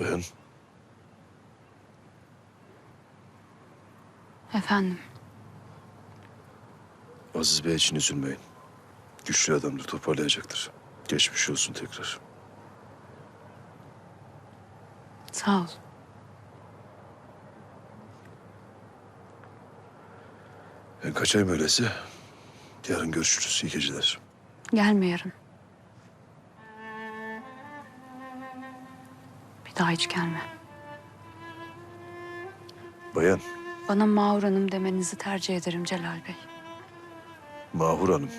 Bayan, Efendim, Aziz Bey için üzülmeyin. Güçlü adamdır, toparlayacaktır. Geçmiş olsun tekrar. sağ ol. Ben kaçayım öyleyse. Yarın görüşürüz. İyi geceler. Gelme yarın. Daha hiç gelme. Bayan, Bana Mağur Hanım demenizi tercih ederim Celal Bey. Mahur Hanım.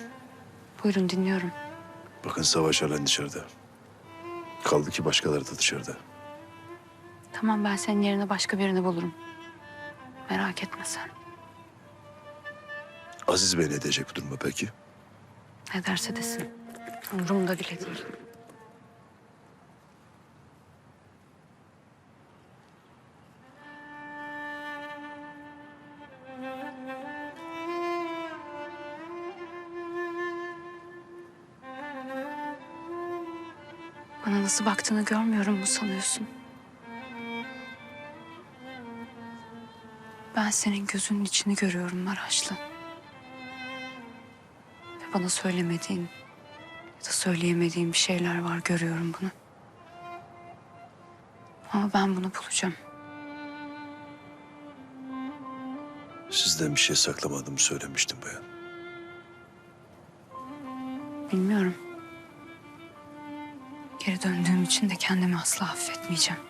Buyurun dinliyorum. Bakın Savaş halen dışarıda. Kaldı ki başkaları da dışarıda. Tamam ben senin yerine başka birini bulurum. Merak etme sen. Aziz Bey ne diyecek bu duruma peki? Ne derse desin. Umurumda bile değil. Bana nasıl baktığını görmüyorum mu sanıyorsun? Ben senin gözünün içini görüyorum Maraşlı. Ve bana söylemediğin ya da söyleyemediğim bir şeyler var görüyorum bunu. Ama ben bunu bulacağım. Sizden bir şey saklamadığımı söylemiştim bayan. Bilmiyorum. Geri döndüğüm için de kendimi asla affetmeyeceğim.